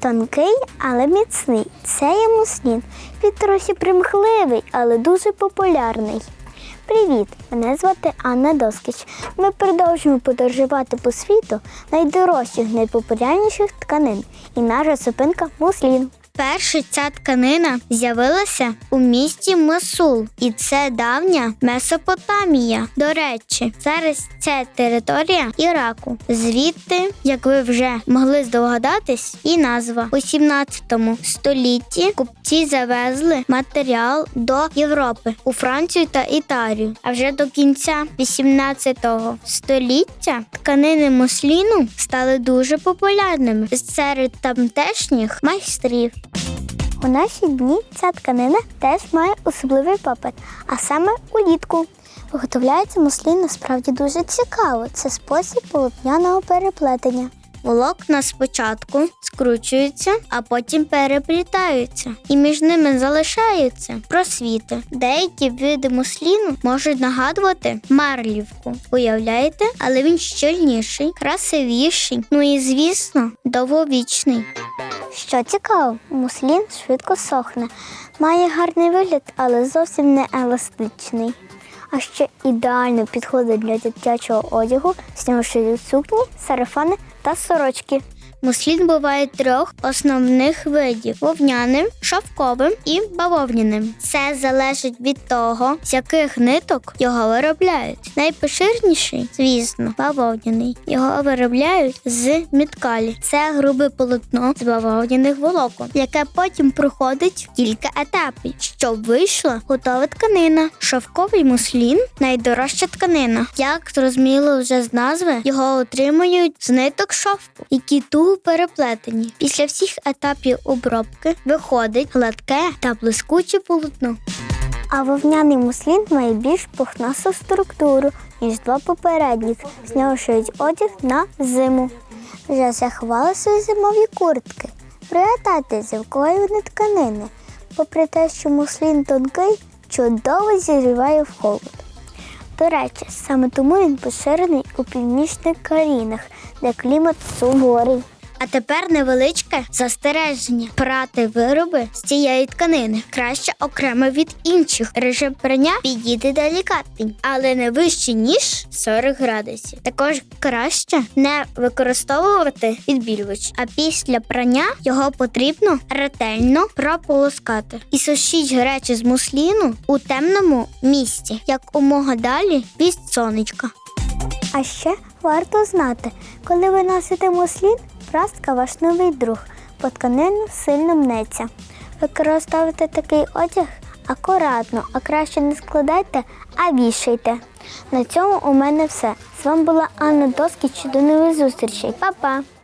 Тонкий, але міцний. Це є муслін. Він трохи примхливий, але дуже популярний. Привіт! Мене звати Анна Доскіч. Ми продовжуємо подорожувати по світу найдорожчих, найпопулярніших тканин. І наша зупинка муслін. Перша ця тканина з'явилася у місті Масул, і це давня Месопотамія. До речі, зараз це територія Іраку. Звідти, як ви вже могли здогадатись, і назва у 17 столітті купці завезли матеріал до Європи у Францію та Італію. А вже до кінця 18 століття тканини мусліну стали дуже популярними серед тамтешніх майстрів. У наші дні ця тканина теж має особливий попит, а саме улітку. Виготовляється муслін насправді дуже цікаво. Це спосіб полотняного переплетення. Волокна спочатку скручуються, а потім переплітаються, і між ними залишаються просвіти. Деякі види мусліну можуть нагадувати марлівку. Уявляєте? Але він щільніший, красивіший, ну і звісно, довговічний. Що цікаво, муслін швидко сохне, має гарний вигляд, але зовсім не еластичний. А ще ідеально підходить для дитячого одягу, нього сукні, сарафани та сорочки. Муслін буває трьох основних видів: вовняним, шовковим і бавовняним. Це залежить від того, з яких ниток його виробляють. Найпоширніший, звісно, бавовняний. Його виробляють з міткалі. Це грубе полотно з бавовняних волокон, яке потім проходить кілька етапів, щоб вийшла готова тканина. Шовковий муслін найдорожча тканина. Як зрозуміло вже з назви, його отримують з ниток шовку, які туго переплетені. Після всіх етапів обробки виходить гладке та блискуче полотно. А вовняний муслін має більш пухнасту структуру, ніж два попередніх. З нього шиють одяг на зиму. Вже заховали свої зимові куртки. Пригадайте, з якої тканини. Попри те, що муслін тонкий, чудово зігріває в холод. До речі, саме тому він поширений у північних країнах, де клімат суворий. А тепер невеличке застереження. Прати вироби з цієї тканини краще окремо від інших. Режим прання підійде делікатний, але не вище ніж 40 градусів. Також краще не використовувати відбілювач, а після прання його потрібно ретельно прополоскати і сушіть гаряче з мусліну у темному місці, як умога далі від сонечка. А ще варто знати, коли ви носите муслін, прастка ваш новий друг, по тканину сильно мнеться. Використовуйте такий одяг акуратно, а краще не складайте, а вішайте. На цьому у мене все. З вами була Анна Доскіч. До нових зустрічей. Па-па!